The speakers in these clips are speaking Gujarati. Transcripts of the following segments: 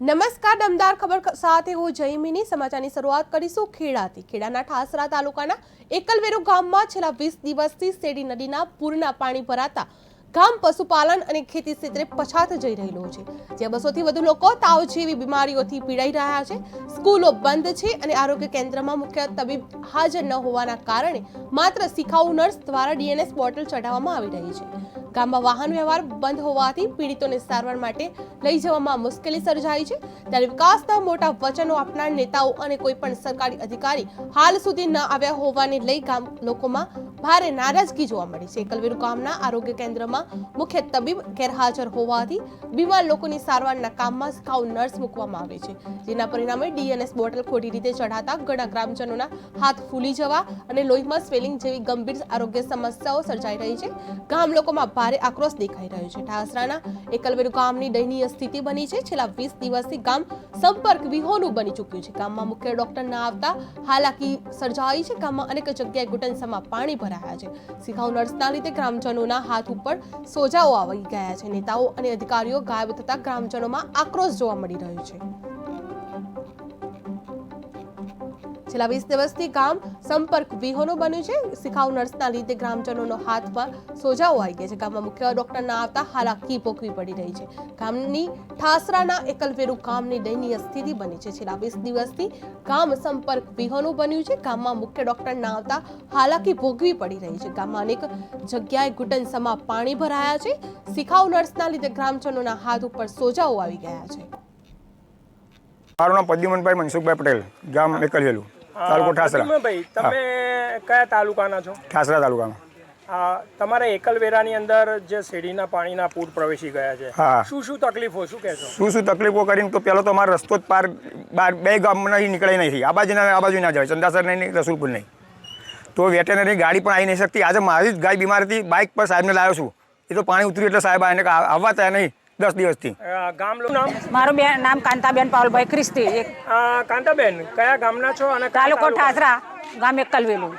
નમસ્કાર, દમદાર ખબર સાથે હું જયમીની. સમાચારની શરૂઆત કરીશું ખેડાથી. ખેડાના ઠાસરા તાલુકાના એકલવેરુ ગામમાં છેલ્લા વીસ દિવસથી શેડી નદીના પૂરના પાણી ભરાતા ગામ પશુપાલન અને ખેતી ક્ષેત્રે પછાત જઈ રહેલું છે. જ્યાં બસોથી વધુ લોકો તાવ જેવી બીમારીઓથી પીડાઈ રહ્યા છે. સ્કૂલો બંધ છે અને આરોગ્ય કેન્દ્રમાં મુખ્ય તબીબ હાજર ન હોવાના કારણે માત્ર શિખાઉ નર્સ દ્વારા ડીએનએસ બોટલ ચઢાવવામાં આવી રહી છે. ગામમાં વાહન વ્યવહાર બંધ હોવાથી પીડિતોને સારવાર માટે લઈ જવામાં મુશ્કેલી સર્જાઈ છે. ત્યારે વિકાસના મોટા વચનો આપનાર નેતાઓ અને કોઈ પણ સરકારી અધિકારી હાલ સુધી ન આવ્યા હોવાને લઈ ગામ લોકોમાં ભારે નારાજગી જોવા મળી છે. એકલવીર ગામના આરોગ્ય કેન્દ્રમાં મુખ્ય તબીબ ગેરહાજર હોવાથી બીમાર લોકોની સારવારના કામમાં સ્કાઉ નર્સ મૂકવામાં આવે છે. જેના પરિણામે ડીએનએસ બોટલ ખોટી રીતે ચઢાતા ઘણા ગ્રામજનોના હાથ ફૂલી જવા અને લોહીમાં સ્વેલિંગ જેવી ગંભીર આરોગ્ય સમસ્યાઓ સર્જાઈ રહી છે. ગામ લોકોમાં ભારે આક્રોશ દેખાઈ રહ્યો છે. ઠાસરાના એકલવેર ગામની દયનીય સ્થિતિ બની છે. છેલ્લા વીસ દિવસથી ગામ સંપર્ક વિહોણું બની ચૂક્યું છે. ગામમાં મુખ્ય ડોક્ટર ના આવતા હાલાકી સર્જાઈ છે. ગામમાં અનેક જગ્યાએ ઘૂંટણસમાં પાણી ભરાયા છે. શિખાઉ નર્સના લીધે ગ્રામજનોના હાથ ઉપર સોજાઓ આવી ગયા છે. નેતાઓ અને અધિકારીઓ ગાયબ થતા ગ્રામજનોમાં આક્રોશ જોવા મળી રહ્યો છે. છેલ્લા વીસ દિવસથી ગામ સંપર્ક વિહોનો બન્યું છે. શિખાઉ નર્સના લીધે ગ્રામજનોનો પર સોજાઓ આવી ગયા છે. ગામમાં મુખ્ય ડોક્ટર ના આવતા હાલાકી ભોગવી પડી રહી છે. ગામની ઠાસરાના એકલવેરુ ગામની દયનીય સ્થિતિ બની છે. છેલ્લા વીસ દિવસથી ગામ સંપર્ક વિહોનું બન્યું છે. ગામમાં મુખ્ય ડોક્ટર ના આવતા હાલાકી ભોગવી પડી રહી છે. ગામમાં અનેક જગ્યાએ ઘૂંટણ સમા પાણી ભરાયા છે. શિખાઉ નર્સના લીધે ગ્રામજનોના હાથ ઉપર સોજાઓ આવી ગયા છે. મારું નામ પ્રદ્યુમનભાઈ મનસુખભાઈ પટેલ. ગામ એકલવેલું તાલુકો ઠાસરા. ભાઈ તમે કયા તાલુકાના છો? ઠાસરા તાલુકામાં. આ તમારા એકલવેરાની અંદર જે શેરીના પાણીના પૂર પ્રવેશી ગયા છે શું શું તકલીફો શું કહેશો? શું શું તકલીફો કરીને તો પહેલો તો અમારો રસ્તો જ પાર બાર બે ગામમાં નહીં નીકળે નહીં. આ બાજુના આ બાજુ ના જાય ચંદાસર નહીં રસુલપુર નહીં. તો વેટેનરી ગાડી પણ આવી નહીં શકતી. આજે મારી જ ગાય બીમાર હતી. બાઇક પર સાહેબને લાવ્યો છું. એ તો પાણી ઉતર્યું એટલે સાહેબ આને આવવા ત્યાં નહીં. દસ દિવસથી. ગામ નામ? મારું બેન નામ કાંતાબેન પાવલભાઈ ખ્રિસ્તી એક કાંતાબેન કયા ગામના છો અને કયા તાલુકો ઠાસરા ગામ એકલવેલું.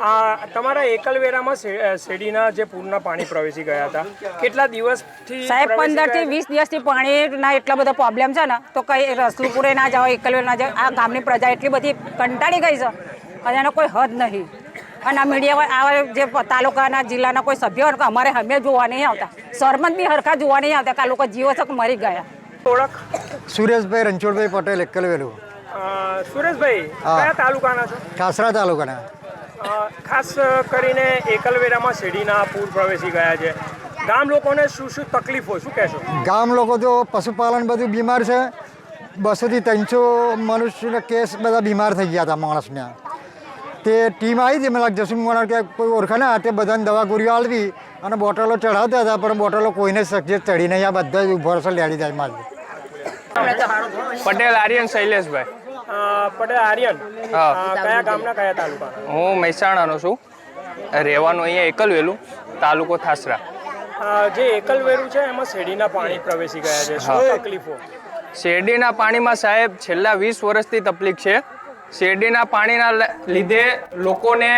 આ તમારા એકલવેરામાં શેરડીના જે પૂરના પાણી પ્રવેશી ગયા હતા કેટલા દિવસથી સાહેબ પંદરથી વીસ દિવસથી પાણીના એટલા બધા પ્રોબ્લેમ છે ને તો કઈ રસલુપુરે ના જાઓ એકલવેર ના જાઓ આ ગામની પ્રજા એટલી બધી કંટાળી ગઈ છે અને એનો કોઈ હદ નહીં. અને આ મીડિયા આવા જે તાલુકાના જિલ્લાના કોઈ સભ્યો હોય અમારે અમે જોવા નહીં આવતા. સરપંચ બી હરખા જોવા નહીં આવતા કે આ લોકો જીવો છે મરી ગયા. ઓળખ? સુરેશભાઈ રણછોડભાઈ પટેલ એકલવેલું સુરેશભાઈ કયા તાલુકાના છો? ઠાસરા તાલુકાના. ખાસ કરીને એકલવેરામાં શેરડીના પૂર પ્રવેશી ગયા છે. ગામ લોકોને શું શું તકલીફો શું કહેશો? ગામ લોકો તો પશુપાલન બધું બીમાર છે. બસોથી ત્રણસો મનુષ્યના કેસ બધા બીમાર થઈ ગયા હતા માણસને. તે ટીમ આવી હતી. મને જસુમ મોણા કે કોઈ ઓળખે ના તે બધાને દવા ગોળીઓ આલવી અને બોટલો ચડાવતા હતા પણ બોટલો કોઈને સક્સેસ ચડી નહીં. આ બધા જ ઉભરસો લેડી જાય માલ પટેલ આર્યન શૈલેષભાઈ. પટેલ આર્યન. હા. કયા ગામના કયા તાલુકા હું મહેસાણાનો છું. રહેવાનું અહીંયા એકલવેલું તાલુકો થાસરા. જે એકલવેરું છે એમાં શેરડીના પાણી પ્રવેશી ગયા છે. શું તકલીફો? શેરડીના પાણીમાં સાહેબ છેલ્લા વીસ વર્ષથી તકલીફ છે. શેરડીના પાણીના લીધે લોકોને